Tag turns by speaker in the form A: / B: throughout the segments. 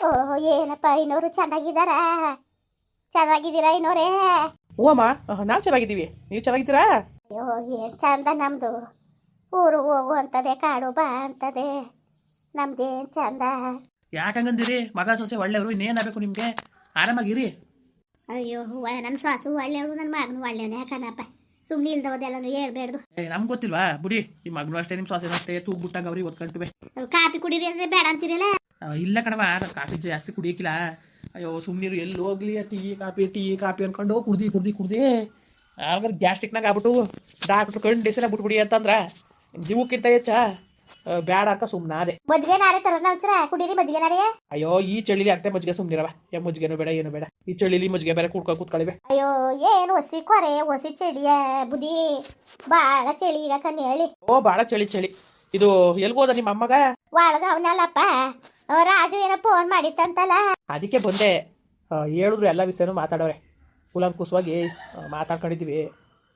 A: ಓಹ್ ಏನಪ್ಪ ಇನ್ನೋರು ಚೆನ್ನಾಗಿದ್ದಾರ? ಚೆನ್ನಾಗಿದ್ದೀರಾ ಇನ್ನೋರೇ?
B: ಹ್ಞೂ ಅಮ್ಮ ನಾವು ಚೆನ್ನಾಗಿದ್ದೀವಿ. ನೀವು ಚೆನ್ನಾಗಿದ್ದೀರಾ?
A: ಅಯ್ಯೋ ಏನು ಚಂದ ನಮ್ಮದು ಊರು ಹೋಗು ಅಂತದೆ ಕಾಡು ಬಾ ಅಂತದೆ. ನಮ್ದೇನು ಚಂದ?
C: ಯಾಕಂಗಂದಿರಿ ಮಗ ಸೊಸೆ ಒಳ್ಳೆಯವರು ಇನ್ನೇನಾಗಬೇಕು ನಿಮಗೆ? ಆರಾಮಾಗಿರಿ.
A: ಅಯ್ಯೋ ನನ್ನ ಸಾಸು ಒಳ್ಳೆಯವರು ನನ್ನ ಮಗನು ಒಳ್ಳೆಯವನು ಯಾಕನಪ್ಪ ಸುಮ್ಮನೆ ಇಲ್ದವದೆಲ್ಲನು ಹೇಳ್ಬೇಡ್ದು.
C: ಏ ನಮ್ಗೆ ಗೊತ್ತಿಲ್ವಾ? ಬಿಡಿ ನಿಮ್ಮ ಮಗನು ಅಷ್ಟೇ ನಿಮ್ಮ ಸೊಸೆನೂ ಅಷ್ಟೇ ತೂಗ್ ಬಿಟ್ಟಾಗ ಅವ್ರಿಗೆ ಒದ್ಕೊಂಡ್ವೆ
A: ಕಾಫಿ ಕುಡೀರಿ ಅಂದ್ರೆ ಬೇಡ ಅಂತೀರಲ್ಲ?
C: ಇಲ್ಲ ಕಣವ ನಾನು ಕಾಫಿ ಜಾಸ್ತಿ ಕುಡಿಯಕ್ಕಿಲ್ಲ ಅಯ್ಯೋ ಸುಮ್ಮನಿರು ಎಲ್ಲಿ ಹೋಗ್ಲಿ ಟೀ ಕಾಫಿ ಟೀ ಕಾಫಿ ಅನ್ಕೊಂಡು ಕುಡ್ದು ಕುಡ್ದು ಕುಡ್ದು. ಆಮೇಲೆ ಗ್ಯಾಸ್ಟ್ರಿಕ್ನಾಗ ಆಗ್ಬಿಟ್ಟು ಡಾಕ್ಟ್ರು ಕಣ್ಣು ಡಿಸಿನ ಬಿಟ್ಬಿಡಿ ಅಂತಂದ್ರೆ ಜೀವಕ್ಕಿಂತ ಹೆಚ್ಚ ಬ್ಯಾಡ ಅಕ್ಕ ಸುಮ್ಮನೆ ಅದೇ
A: ಮಜ್ಜಿಗೆ ನಾರೇ ತರೋಣ ಒಂಚೂರ ಕುಡೀರಿ ಮಜ್ಜಿಗೆ ನಾರೇ.
C: ಅಯ್ಯೋ ಈ ಚಳಿಲಿ ಅತ್ತೆ ಮಜ್ಜಿಗೆ ಸುಮ್ಮನಿರವ ಯಾ ಮಜ್ಜಿಗೆನೂ ಬೇಡ ಏನು ಬೇಡ. ಈ ಚಳಿಲಿ ಮಜ್ಜಿಗೆ ಬೇರೆ ಕುಡ್ಕೊ ಕೂತ್ಕೊಳ್ಳಿವೆ
A: ಅಯ್ಯೋ ಏನು ಹೊಸಿ ಕೊರೆ ಹೊಸಿ ಚಳಿಯ ಬುದಿ ಬಾಳ ಚಳಿ ಈಗ ಕಣ್ಣು ಹೇಳಿ.
C: ಓ ಬಾಳ ಚಳಿ ಚಳಿ. ಇದು ಎಲ್ಗೋದ ನಿಮ್ಮ ಅಮ್ಮಗ?
A: ಒಳಗ ಅವನಲ್ಲಪ್ಪ. ರಾಜು ಏನೋ ಫೋನ್ ಮಾಡಿತ್ತಂತಲ್ಲ.
C: ಅದಕ್ಕೆ ಬಂದೆ. ಆ, ಹೇಳಿದ್ರು ಎಲ್ಲ ವಿಷಯನೂ ಮಾತಾಡೋರೆ. ಕುಲಂಕುಸವಾಗಿ ಮಾತಾಡ್ಕೊಂಡಿದ್ದೀವಿ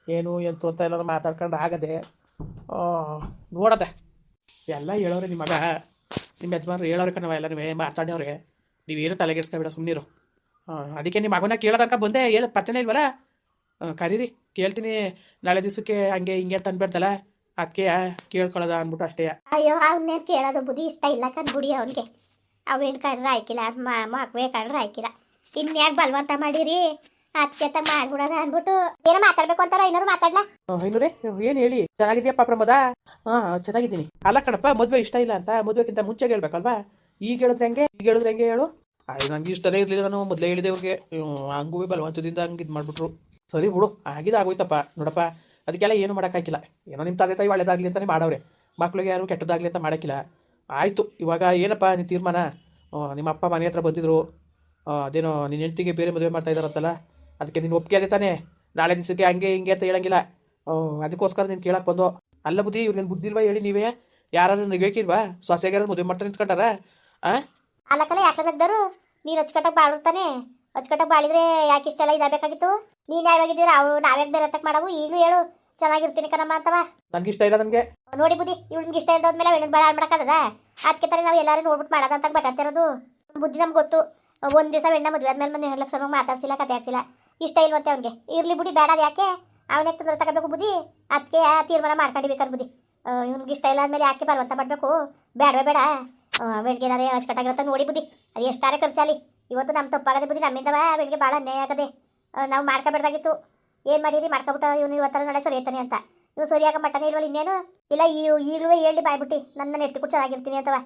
C: ಏನು ಎಂತು ಅಂತ ಎಲ್ಲರೂ ಮಾತಾಡ್ಕೊಂಡು ಆಗದೆ ಆ, ನೋಡದೆ. ಎಲ್ಲ ಹೇಳೋರೆ ನಿಮ್ಮ ಮಗ. ನಿಮ್ಮ ಯಜಮಾನ್ರು ಹೇಳೋರೆ ಕಣವ ಎಲ್ಲರೂ ಮಾತಾಡೋರೆ ನೀವೇನು ತಲೆಗೆಡ್ಸ್ಕೊಬೇಡ ಸುಮ್ಮನಿರು ಅದಕ್ಕೆ ನಿಮ್ಮ ಮಗನ ಕೇಳೋದಕ್ಕ ತನಕ ಬಂದೆ. ಏನು ಪತ್ತೆನೇ ಇಲ್ವಲ್ಲ? ಆ, ಕರೀರಿ ಕೇಳ್ತೀನಿ. ನಾಳೆ ದಿವಸಕ್ಕೆ ಹಂಗೆ ಹಿಂಗೆ ತಂದ್ಬಿಡ್ತಲ್ಲ ಅದಕ್ಕೆ ಕೇಳ್ಕೊಳ್ಳೋದ ಅಂದ್ಬಿಟ್ಟು ಅಷ್ಟೇ.
A: ಅಯ್ಯೋ ಅವನೇ ಕೇಳೋದು ಬುದ್ಧಿ ಇಷ್ಟ ಇಲ್ಲ ಕಂಡ್ಬಿಡಿ ಅವನಿಗೆ. ಅವೇನು ಕಂಡ್ರೆ ಆಯ್ಕಿಲ್ಲ ಅದು ಮಗುವೆ ಕಂಡ್ರೆ ಆಯ್ಕಿಲ್ಲ ಇನ್ಯಾಕೆ ಬಲವಂತ ಮಾಡಿರಿ? ಅದಕ್ಕೆ ತ ಮಾಡ್ಬಿಡೋದ ಅಂದ್ಬಿಟ್ಟು. ಏನೋ ಮಾತಾಡ್ಬೇಕು ಅಂತಾರ ಏನಾರು ಮಾತಾಡ್ಲಾ?
C: ಐನೂರೇ ಏನು ಹೇಳಿ? ಚೆನ್ನಾಗಿದ್ಯಪ್ಪ ಪ್ರಮೋದ? ಹಾಂ ಚೆನ್ನಾಗಿದ್ದೀನಿ. ಅಲ್ಲ ಕಣಪ್ಪ ಮದುವೆ ಇಷ್ಟ ಇಲ್ಲ ಅಂತ ಮದುವೆಗಿಂತ ಮುಂಚೆ ಹೇಳ್ಬೇಕಲ್ವಾ? ಈಗ ಹೇಳಿದ್ರೆ ಹೆಂಗೆ? ಈಗ ಹೇಳಿದ್ರೆ ಹೆಂಗೆ ಹೇಳು? ಅಯ್ಯ ನಂಗೆ ಇಷ್ಟನೇ ಇರಲಿಲ್ಲ ನಾನು ಮೊದಲೇ ಹೇಳಿದೆ ಅವ್ರಿಗೆ ಹಂಗೂ ಬಲವಂತದಿಂದ ಹಂಗೆ ಇದು ಮಾಡಿಬಿಟ್ರು. ಸರಿ ಬಿಡು ಆಗಿದ್ದು ಆಗೋಯ್ತಪ್ಪ. ನೋಡಪ್ಪ ಅದಕ್ಕೆಲ್ಲ ಏನು ಮಾಡೋಕ್ಕಾಗಿಲ್ಲ. ಏನೋ ನಿಮ್ಮ ತಂದೆ ತಾಯಿ ಒಳ್ಳೇದಾಗಲಿ ಅಂತಲೇ ಮಾಡವ್ರೆ. ಮಕ್ಳಿಗೆ ಯಾರು ಕೆಟ್ಟದಾಗಲಿ ಅಂತ ಮಾಡೋಕ್ಕಿಲ್ಲ. ಆಯಿತು, ಇವಾಗ ಏನಪ್ಪ ನಿನ್ನ ತೀರ್ಮಾನ? ನಿಮ್ಮ ಅಪ್ಪ ಮನೆ ಹತ್ರ ಬಂದಿದ್ರು. ಅದೇನೋ ನಿನ್ನ ಹೆಂಡ್ತಿಗೆ ಬೇರೆ ಮದುವೆ ಮಾಡ್ತಾ ಇದ್ದಾರಂತಲ್ಲ ಅದಕ್ಕೆ ನೀನು ಒಪ್ಪಿಗೆ ಅದೇ ತಾನೇ. ನಾಳೆ ದಿವಸಕ್ಕೆ ಹಂಗೆ ಹಿಂಗೆ ಅಂತ ಹೇಳಂಗಿಲ್ಲ. ಅದಕ್ಕೋಸ್ಕರ ನೀನು ಕೇಳಕ್ಕೆ ಬಂದು ಅಲ್ಲ ಬುದ್ಧಿ, ಇವ್ರು ನೀನು ಬುದ್ಧಿಲ್ವಾ ಹೇಳಿ ನೀವೇ? ಯಾರು ನಿಗೇಕಿಲ್ವಾ? ಸೊಸೆಗಾರ ಮದುವೆ ಮಾಡ್ತಾರೆ ನಿಂತ್ಕೊಂಡಾರ ಆ?
A: ಅಲ್ಲಕಲ್ಲ ಯಾಕೆ ನೀನು ಅಚ್ಚುಕಟ್ಟಾಗಿ ಬಾಳಿರ್ತಾನೆ ಅಚ್ಚುಕಟ್ಟಾಗಿ ಬಾಳಿದ್ರೆ ಯಾಕೆ ಇಷ್ಟೆಲ್ಲ ಇದಾಗಬೇಕಾಗಿತ್ತು? ನೀನು ಯಾವಾಗಿದ್ದೀರ ಅವು ನಾವ್ಯಾಗ ಬೇರೆ ಮಾಡವು? ಈಗಲೂ ಹೇಳು. ಚೆನ್ನಾಗಿರ್ತೀನಿ ಕಣಮ್ಮ ಅಂತವ.
C: ನನಗೆ ಇಷ್ಟ ಇಲ್ಲ ನನಗೆ.
A: ನೋಡಿ ಬುದ್ಧಿ ಇವ್ನಿಗೆ ಇಷ್ಟ ಇಲ್ದೋದ್ಮೇಲೆ ಹೆಣ್ಣಿನ ಬಾಳ ಮಾಡ್ಕದ ಅದಕ್ಕೆ ತಾನೇ ನಾವು ಎಲ್ಲರೂ ನೋಡ್ಬಿಟ್ಟು ಮಾಡೋದಂತ ಅಂತ ಮಾತಾಡ್ತಿರೋದು ಬುದ್ಧಿ ನಮ್ಗೆ ಗೊತ್ತು. ಒಂದು ದಿವಸ ಹೆಣ್ಣ ಮದುವೆ ಆದ್ಮೇಲೆ ಮನೆ ಹೇಳಕ್ ಸರ್ ಮಾತಾಡ್ಸಿಲ್ಲ ಕತಾಡ್ಸಿಲ್ಲ ಇಷ್ಟ ಇಲ್ವಂತೆ ಅವ್ನಿಗೆ. ಇರ್ಲಿ ಬುಡಿ ಬೇಡ ಯಾಕೆ? ಅವನೇ ತೊಂದರೆ ತಗೋಬೇಕು ಬುದ್ಧಿ? ಅದಕ್ಕೆ ತೀರ್ಮಾನ ಮಾಡ್ಕೊಂಡಿರ್ಬೇಕಾದ್ರೆ ಬುದ್ಧಿ. ಇವ್ನಿಗೆ ಇಷ್ಟ ಇಲ್ಲ ಆದ್ಮೇಲೆ ಯಾಕೆ ಬರುವಂತ ಮಾಡ್ಬೇಕು? ಬೇಡವೇ ಬೇಡ. ಬೆಳಗ್ಗೆನಾರೇ ಅಚ್ಚುಕಟ್ಟಾಗಿರುತ್ತೆ ನೋಡಿ ಬುದ್ಧಿ. ಅದು ಎಷ್ಟಾರೆ ಖರ್ಚಾಲಿ. ಇವತ್ತು ನಮ್ಮ ತಪ್ಪಾಗದೆ ಬುದ್ಧಿ ನಮ್ಮಿಂದವ ಬೆಳಿಗ್ಗೆ ಭಾಳ ಅನ್ಯಾಯ ಆಗದೆ. ನಾವು ಮಾಡ್ಕೊಬೇಡ್ದಾಗಿತ್ತು. ಏನು ಮಾಡಿರಿ? ಮಾಡ್ಕೊಬಿಟ್ಟು ಇವನು ಇವತ್ತರ ನಾಳೆ ಸರಿ ಐತಾನೆ ಅಂತ. ಇವ್ನು ಸರಿಯಾಗ ಮಟ್ಟನೇ ಇಲ್ವಲ್ಲ ಇನ್ನೇನು? ಇಲ್ಲ, ಈ ಈಗಲೂ ಹೇಳಿ ಬಾಯ್ಬಿಟ್ಟು. ನನ್ನ ಎತ್ತಿ ಕೂಡ ಚೆನ್ನಾಗಿರ್ತೀನಿ ಅಂತವ.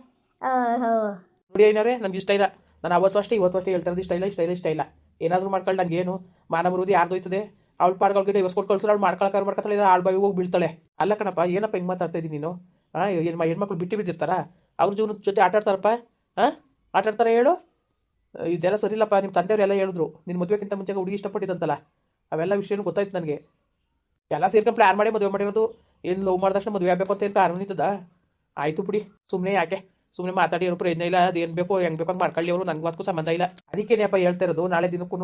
C: ನೋಡಿ ಏನಾರೇ ನನಗೆ ಇಷ್ಟ ಇಲ್ಲ. ನಾನು ಅವತ್ತು ಅಷ್ಟೇ, ಇವತ್ತು ಅಷ್ಟೇ ಹೇಳ್ತಾ ಇಷ್ಟ ಇಲ್ಲ ಇಷ್ಟ ಇಲ್ಲ ಇಷ್ಟ ಇಲ್ಲ. ಏನಾದರೂ ಮಾಡ್ಕೊಂಡು ನಂಗೆ ಏನು? ಮಾನ ಬರುವುದು ಯಾರ್ದೋಯ್ತದೆ ಅವಳ ಪಾಡ್ಗಳಿಗೆ ಡೈವರ್ಸ್ ಕೊಟ್ಟು ಕಳ್ಸೋರು, ಅವ್ಳು ಮಾಡ್ಕೊಳಕ್ಕೆ ಮಾಡ್ಕೊತಾಳೆ ಆಳು ಆಳ್ ಹೋಗಿ ಬೀಳ್ತಾಳೆ. ಅಲ್ಲ ಕಣಪ್ಪ, ಏನಪ್ಪ ಹಿಂಗೆ ಮಾತಾಡ್ತಾ ಇದ್ದೀನಿ ನೀನು ಹಾಂ ಹೆಣ್ಮಕ್ಳು ಬಿಟ್ಟು ಬಿದ್ದಿರ್ತಾರ? ಅವ್ರ ಜೀವನದ ಜೊತೆ ಆಟಾಡ್ತಾರಪ್ಪ. ಹಾಂ ಆಟಾಡ್ತಾರೆ ಹೇಳು? ಇದೆಲ್ಲ ಸರಿಯಿಲ್ಲಪ್ಪ ನಿಮ್ಮ ತಂದೆಯವರೆಲ್ಲ ಹೇಳಿದ್ರು. ನಿನ್ನ ಮದುವೆಗಿಂತ ಮುಂಚೆ ಹುಡುಗಿ ಇಷ್ಟಪಟ್ಟಿದ್ದಂತಲ್ಲ, ಅವೆಲ್ಲ ವಿಷಯನೂ ಗೊತ್ತಾಯ್ತು ನನಗೆ. ಎಲ್ಲ ಸೇರ್ಕೊಂಡು ಪ್ಲ್ಯಾನ್ ಮಾಡಿ ಮದುವೆ ಮಾಡಿರೋದು. ಏನು ಲವ್ ಮಾಡಿದ ತಕ್ಷಣ ಮದುವೆ ಆಗಬೇಕು ಅಂತ ಏನು ಕಾರಣ ಇದ್ದದ ಆಯಿತು ಬಿಡಿ ಸುಮ್ಮನೆ ಯಾಕೆ? ಸುಮ್ಮನೆ ಮಾತಾಡಿ ಏನೋ ಪ್ರಯತ್ನ ಇಲ್ಲ ಏನು ಬೇಕೋ, ಹೆಂಗೆ ಬೇಕೋ ಮಾಡ್ಕೊಳ್ಳಿ ಅವರು, ನನಗೂ ಅದಕ್ಕೂ ಸಂಬಂಧ ಇಲ್ಲ. ಅದಕ್ಕೇನೆಪ್ಪ ಹೇಳ್ತಾ ಇರೋದು, ನಾಳೆ ದಿನಕ್ಕೂ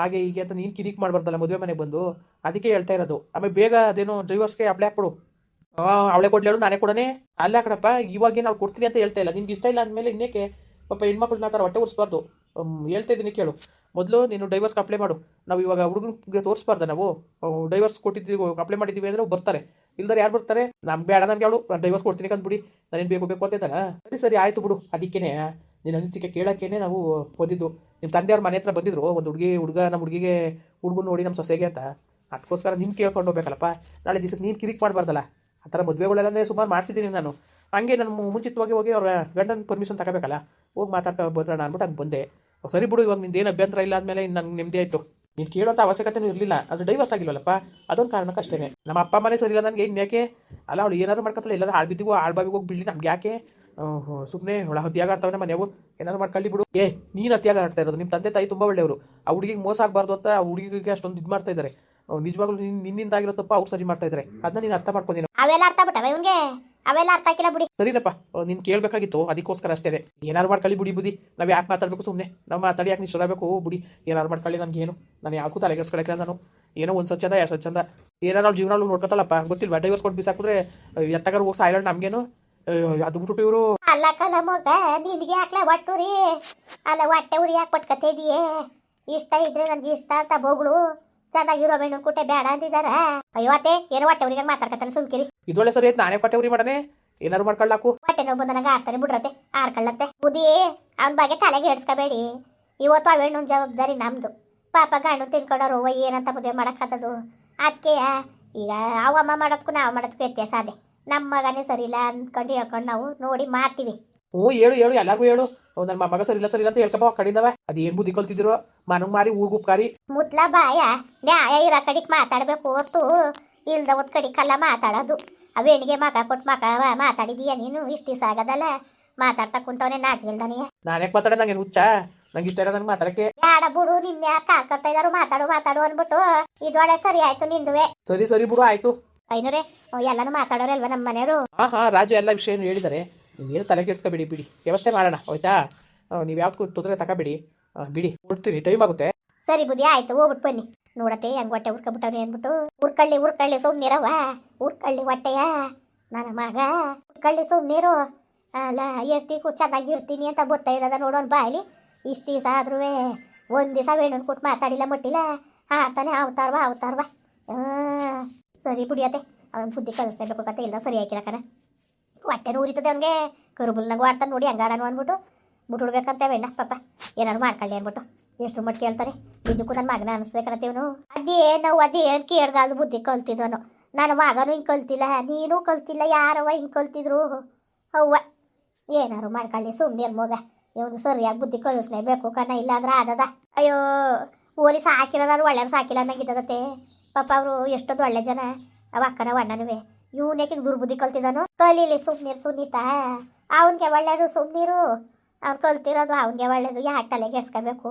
C: ಹಾಗೆ ಹೀಗೆ ಅಂತ ನೀನು ಕಿರಿಕ್ ಮಾಡಬಾರ್ದಲ್ಲ, ಮದುವೆ ಮನೆಗೆ ಬಂದು. ಅದಕ್ಕೆ ಹೇಳ್ತಾ ಇರೋದು. ಆಮೇಲೆ ಬೇಗ ಅದೇನೋ ಡ್ರೈವರ್ಸ್ಗೆ ಅಪ್ಲೈ ಹಾಕ್ಬಿಡು. ಅವಳೆ ಕೊಡ್ಲೇಳು ನಾನೇ ಕೊಡೋಣ. ಅಲ್ಲ ಕಣಪ್ಪ, ಇವಾಗೇನು ನಾವು ಕೊಡ್ತೀನಿ ಅಂತ ಹೇಳ್ತಾ ಇಲ್ಲ. ನಿನ್ಗೆ ಇಷ್ಟ ಇಲ್ಲ ಅಂದಮೇಲೆ ಇನ್ನೇಕೆ? ಪಾಪ ಹೆಣ್ಮಕ್ಳನ್ನ ಆ ಥರ ಹೊಟ್ಟೆ ಉರಿಸ್ಬಾರ್ದು. ಹೇಳ್ತಾ ಇದ್ದೀನಿ ಕೇಳು. ಮೊದಲು ನೀನು ಡೈವರ್ಸ್ಗೆ ಅಪ್ಲೈ ಮಾಡು. ನಾವು ಇವಾಗ ಹುಡುಗನಿಗೆ ತೋರಿಸ್ಬಾರ್ದ ನಾವು? ಡೈವರ್ಸ್ ಕೊಟ್ಟಿದ್ದೀವಿ ಅಪ್ಲೈ ಮಾಡಿದ್ದೀವಿ ಅಂದರೆ ಬರ್ತಾರೆ. ಇಲ್ದಾರೆ ಯಾರು ಬರ್ತಾರೆ? ನಮ್ಗೆ ಬೇಡ ನನಗೆ ಅವಳು. ಡೈವರ್ಸ್ ಕೊಡ್ತೀನಿ ಅಂದ್ಬಿಡಿ ನಾನೇನು ಬೇಕು ಬೇಕು ಅಂತ ಇದ್ದಾನ? ಸರಿ ಸರಿ, ಆಯಿತು ಬಿಡು. ಅದಕ್ಕೇನೆ ನಿನ್ನ ಅನಿಸಿಕೆ ಕೇಳೋಕ್ಕೇನೆ ನಾವು ಓದಿದ್ದು ನಿಮ್ಮ ತಂದೆಯವ್ರ ಮನೆ ಹತ್ರ ಬಂದಿದ್ರು, ಒಂದು ಹುಡುಗಿ, ಹುಡುಗ ನಮ್ಮ ಹುಡುಗಿಗೆ ಹುಡುಗನ ನೋಡಿ ನಮ್ಮ ಸೊಸೆಗೆ ಅಂತ. ಅದಕ್ಕೋಸ್ಕರ ನಿಮ್ಗೆ ಕೇಳ್ಕೊಂಡು ಹೋಗ್ಬೇಕಲ್ಲಪ್ಪ. ನಾಳೆ ದಿವ್ಸಕ್ಕೆ ನೀನು ಕಿರಿಕ್ ಮಾಡಬಾರ್ದಲ್ಲ. ಆ ಥರ ಮದುವೆಗಳೆಲ್ಲನೇ ಸುಮಾರು ಮಾಡಿಸಿದ್ದೀನಿ ನಾನು. ಹಂಗೆ ನಾನು ಮುಂಚಿತವಾಗಿ ಹೋಗಿ ಅವ್ರ ಗಂಡನ ಪರ್ಮಿಷನ್ ತಗೋಬೇಕಲ್ಲ? ಹೋಗಿ ಮಾತಾಡ್ಕೊ ಬರೋಣ ಅಂದ್ಬಿಟ್ಟು ಹಂಗೆ ಬಂದೆ. ಸರಿ ಬಿಡು, ಇವಾಗ ನಿಂದೇನು ಅಭ್ಯಂತರ ಇಲ್ಲ ಆದಮೇಲೆ ನನಗೆ ನೆಮ್ಮದಿ ಆಯಿತು. ನೀನು ಕೇಳೋಂಥ ಅವಶ್ಯಕತೆನೂ ಇರಲಿಲ್ಲ. ಅದು ಡೈವರ್ಸ್ ಆಗಿಲ್ವಲ್ಲಪ್ಪ? ಅದೊಂದು ಕಾರಣಕ್ಕೆ ಅಷ್ಟೇ ನಮ್ಮ ಅಪ್ಪ ಮನೆ ಸರಿ ಇಲ್ಲ ನನಗೆ ಇನ್ಯಾಕೆ ಅಲ್ಲ, ಅವಳು ಏನಾದ್ರು ಮಾಡ್ಕೊತಾಳೆ ಎಲ್ಲರೂ ಆಳ್ ಬಾಬಿ ಹೋಗಿ ಬಿಡಲಿ ನಮ್ಗೆ ಯಾಕೆ? ಸುಮ್ಮನೆ ಹೊಳ ಹತ್ಯಾಗ ಆಡ್ತಾವೆ ಮನೆಯವು ಏನಾದ್ರು ಮಾಡ್ಕೊಳ್ಳಿ ಬಿಡು. ಏ, ನೀನು ಹತ್ಯಾಗ ಆಡ್ತಾ ಇರೋದು. ನಿಮ್ಮ ತಂದೆ ತಾಯಿ ತುಂಬ ಒಳ್ಳೆಯವರು. ಆ ಹುಡುಗಿಗೆ ಮೋಸ ಆಗಬಾರ್ದು ಅಂತ ಆ ಹುಡುಗಿಗೆ ಅಷ್ಟೊಂದು ಇದು ಮಾಡ್ತಾ ಇದ್ದಾರೆ ನಿಜವಾಗ್ಲೂ ನಿನ್ನ ನಿನ್ನಿಂದ ಆಗಿರೋ ತಪ್ಪ ಅವ್ರು ಸರಿ ಮಾಡ್ತಾ ಇದ್ದಾರೆ ಅದನ್ನ ನೀನು ಅರ್ಥ ಮಾಡ್ಕೊಂಡಿನ
A: ಅವೆಲ್ಲ ಅರ್ಥ ಬಿಟ್ಟವೆ ಅವೆಲ್ಲ ಅರ್ಥ ಆಗಿಲ್ಲ ಬಿಡಿ.
C: ಸರಿನಪ್ಪ ನಿನ್ ಕೇಳಬೇಕಾಗಿತ್ತು ಅದಕ್ಕೋಸ್ಕರ ಅಷ್ಟೇ ಏನಾರು ಮಾಡ್ಕೊಳ್ಳಿ ಬಿಡಿ ಬುದಿ ನಾವು ಯಾಕೆ ಮಾತಾಡಬೇಕು ಸುಮ್ನೆ? ನಾವು ಮಾತಾಡಿ ಯಾಕೆ ಸುಡಬೇಕು ಬಿಡಿ. ಏನಾರು ಮಾಡ್ಕೊಳ್ಳಿ ನನಗೆ ಏನು ನಾನು ಯಾಕೂ ತಲೆಗೆಡ್ಸ್ಕೊಳಕ್ಕೆ ನಾನು. ಏನೋ ಒಂದ್ ಸ್ವಚ್ಛಂದ ಎರಡು ಸ್ವಚ್ಛಂದ. ಏನಾರು ಅವ್ಳು ಜೀವನ ಗೊತ್ತಿಲ್ಲ ಗೊತ್ತಿಲ್ವಾ? ಡೈವರ್ಸ್ ಕೊಟ್ಟು ಬಿಸಾಕಿದ್ರೆ ಎತ್ತಗಾರ ಹೋಗಿ ಸಾಯ್ಲಾಳು ನಮ್ಗೇನು? ಅದು ಬಿಟ್ಬಿಟ್ಟು ಇವರು.
A: ಅಲ್ಲ ಕಲ ಮಗ ನಿನಗೆ ಹಾಕ್ಲ ಒಟ್ಟು ರೀ ಅಲ್ಲ ಹೊಟ್ಟೆ ಉರಿ ಯಾಕೆ ಪಟ್ಕತೆ ಇದೆಯೇ? ಇಷ್ಟ ಇದ್ರೆ ನನ್ಗೆ ಇಷ್ಟ ಅಂತ ಬೋಗಳು. ಚೆನ್ನಾಗಿರೋ ಬೆಣ್ಣು ಕುಟ್ಟೆ ಬೇಡ ಅಂತಿದಾರ ಅಯ್ಯೋತೆ ಏನೋ ಹೊಟ್ಟೆ ಉರಿಗೆ ಮಾತಾಡ್ಕತಾನೆ ಸುಮ್ಕಿರಿ.
C: ಇದೊಳ್ಳೆ ಸರಿ ಆಯ್ತು ನಾನೇ ಕೊಟ್ಟೆ ಉರಿ ಮಾಡನೆ ಏನಾರು ಮಾಡ್ಕೊಳ್ಳಾಕು
A: ಹೊಟ್ಟೆ ನೋವು ಬಂದನಾಗ ಆಡ್ತಾನೆ ಬಿಡ್ರತೆ ಆಡ್ಕೊಳ್ಳತ್ತೆ ಬುದಿ ಅವನ ಬಗ್ಗೆ ತಲೆಗೆ ಹೇಳ್ಸ್ಕೊಬೇಡಿ ಇವತ್ತು ಹೆಣ್ಣು ಜವಾಬ್ದಾರಿ ನಮ್ದು. ಪಾಪ ಗಂಡು ತಿನ್ಕೊಂಡವ್ರು ಅವ್ವ ಏನಂತ ಮದುವೆ ಮಾಡಕ್ಕತ್ತದು ಅದಕ್ಕೆ ಈಗ ಅವಮ್ಮ ಮಾಡೋದಕ್ಕೂ ನಾವು ಮಾಡೋದಕ್ಕೂ ವ್ಯತ್ಯಾಸ ಅದೇ. ನಮ್ಮ ಮಗನೇ ಸರಿ ಇಲ್ಲ ಅಂದ್ಕೊಂಡು ಹೇಳ್ಕೊಂಡು ನಾವು ನೋಡಿ ಮಾಡ್ತೀವಿ.
C: ಹ್ಞೂ ಹೇಳು ಹೇಳು ಎಲ್ಲರಿಗೂ ಹೇಳು. ನನ್ನ ಮಗ ಸರಿ ಇಲ್ಲ ಸರಿ ಇಲ್ಲ ಅಂತ ಹೇಳ್ಕಪ್ಪ ಕಡಿಂದವ ಅದೇನು ಬುದ್ಧಿ ಕಲ್ತಿದ್ರು? ಮನಗ್ ಮಾರಿ ಊಗುಪ್ಕಾರಿ ಉಪ್ಕಾರಿ.
A: ಮುತ್ಲ ಬಾಯ ನ್ಯಾಯ ಇರೋ ಕಡೆಗೆ ಮಾತಾಡ್ಬೇಕು ಹೊತ್ತು ಇಲ್ದ ಒತ್ ಕಡಿಕಲ್ಲ ಮಾತಾಡೋದು. ಅವೇಣಿಗೆ ಮಗ ಕೊಟ್ಟು ಮಗ ಮಾತಾಡಿದೀಯ ನೀನು? ಇಷ್ಟು ದಿವಸ ಆಗದಲ್ಲ? ಮಾತಾಡ್ತಾ ಕುಂತವನೇ ನಾಚಿಲ್ದಾನೆ
C: ನಾನೇ ಮಾತಾಡೋದು? ನಂಗೆ ಹುಚ್ಚ? ನಂಗೆ ಇಷ್ಟ ನಂಗೆ ಮಾತಾಡಕ್ಕೆ.
A: ಬೇಡ ಬಿಡು ನಿನ್ನೆ ಯಾಕೆ ಕಾಡ್ಕೊಳ್ತಾ ಇದಾರು ಮಾತಾಡು ಮಾತಾಡು ಅನ್ಬಿಟ್ಟು ಇದೊಳೆ ಸರಿ ಆಯ್ತು ನಿಂದುವೆ.
C: ಸರಿ ಸರಿ ಬಿಡು ಆಯ್ತು.
A: ಐನೂರೇ ಎಲ್ಲಾನು ಮಾತಾಡೋರಲ್ವ ನಮ್ಮ ಮನೆಯವರು?
C: ಹಾ ಹಾಂ ರಾಜು ಎಲ್ಲ ವಿಷಯ ಹೇಳಿದ್ದಾರೆ. ನೀವೇನು ತಲೆ ಕೆಡ್ಸ್ಕೊಬೇಡಿ ಬಿಡಿ ವ್ಯವಸ್ಥೆ ಮಾಡೋಣ ಆಯ್ತಾ? ನೀವು ಯಾವ್ದು ತೊಂದರೆ ತಗೋಬೇಡಿ ಆ, ಬಿಡಿ. ಕೊಡ್ತೀರಿ ಟೈಮ್ ಆಗುತ್ತೆ.
A: ಸರಿ ಬುದ್ಧಿ ಆಯ್ತು ಹೋಗ್ಬಿಟ್ಟು ಬನ್ನಿ. ನೋಡತ್ತೆ, ಹೆಂಗ್ ಹೊಟ್ಟೆ ಉರ್ಕೊಬಿಟ್ಟವ್ರಿ ಅಂದ್ಬಿಟ್ಟು, ಉರ್ಕಳ್ಳಿ ಉರ್ಕಳ್ಳಿ ಸುಮ್ನಿರವ ಉರ್ಕಳ್ಳಿ ಹೊಟ್ಟೆಯ, ನನ್ನ ಮಗ, ಉರ್ಕಳ್ಳಿ ಸುಮ್ನಿರು ಅಲ್ಲ ಎರ್ತಿಗೂ ಚೆನ್ನಾಗಿರ್ತೀನಿ ಅಂತ ಗೊತ್ತಾ ನೋಡೋನ್ ಬಾಯಿ ಇಷ್ಟು ದಿವಸ ಆದ್ರೂ ಒಂದು ದಿವಸ ವೇಣು ಕೊಟ್ಟು ಮಾತಾಡಿಲ್ಲ ಮುಟ್ಟಿಲ್ಲ ಆಡ್ತಾನೆ ಅವತಾರ್ವಾ ಅವತಾರ್ವ ಸರಿ ಬಿಡಿಯತ್ತೆ ಅವನ್ ಬುದ್ಧಿ ಕಲಿಸ್ಲೇಬೇಕು ಕತೆ, ಇಲ್ಲ ಸರಿ ಹಾಕಿರಕನ ಹೊಟ್ಟೆ ಉರಿತದೆ ಅವನಿಗೆ, ಕರುಬುಲ್ನಾಗ ಆಡ್ತಾನೆ ನೋಡಿ, ಹಂಗಾಡನು ಅಂದ್ಬಿಟ್ಟು ಬಿಟ್ಬಿಡ್ಬೇಕಂತ ವೇಣ್ಣ ಪಾಪ, ಏನಾದ್ರು ಮಾಡ್ಕೊಳ್ಳಿ ಅಂದ್ಬಿಟ್ಟು. ಎಷ್ಟು ಮಟ್ಟ ಹೇಳ್ತಾರೆ? ನಿಜಕ್ಕೂ ನನ್ನ ಮಗನ ಅನಿಸ್ಬೇಕಂತೀವನು ಅದೇನು ಅದೇನು ಅದು ಬುದ್ಧಿ ಕಲ್ತಿದ್ವನು ನನ್ನ ಮಗನು ಹಿಂಗೆ ಕಲ್ತಿಲ್ಲ, ನೀನು ಕಲ್ತಿಲ್ಲ ಯಾರವ ಹಿಂಗೆ ಕಲ್ತಿದ್ರು. ಅವ್ವ, ಏನಾರು ಮಾಡ್ಕೊಳ್ಳಿ ಸುಮ್ಮನೆ ಮಗ. ಇವನು ಸರಿಯಾಗಿ ಬುದ್ಧಿ ಕಲಿಸ್ಲೇಬೇಕು ಕಣ ಇಲ್ಲ ಅಂದ್ರೆ ಆದದ. ಅಯ್ಯೋ ಓರಿ ಸಾಕಿರೋರು ಒಳ್ಳೆಯವ್ರು ಸಾಕಿಲ್ಲ ಅನ್ನಂಗಿದ್ದದತ್ತೆ ಪಾಪ ಅವರು ಎಷ್ಟೊಂದು ಒಳ್ಳೆ ಜನ. ಅವ ಅಕ್ಕನ ವಣ್ಣನವೇ ಇವನೇಕೆ ದುರ್ಬುದ್ಧಿ ಕಲ್ತಿದ್ದಾನು? ಕಲೀಲಿ ಸುಮ್ಮನೀರು ಸುನೀತಾ. ಅವನಿಗೆ ಒಳ್ಳೇದು ಸುಮ್ಮನೀರು ಅವ್ನು ಕಲ್ತಿರೋದು ಅವನಿಗೆ ಒಳ್ಳೇದು. ಯಾಕೆ ತಲೆಗೆ ಎಡ್ಸ್ಕೋಬೇಕು?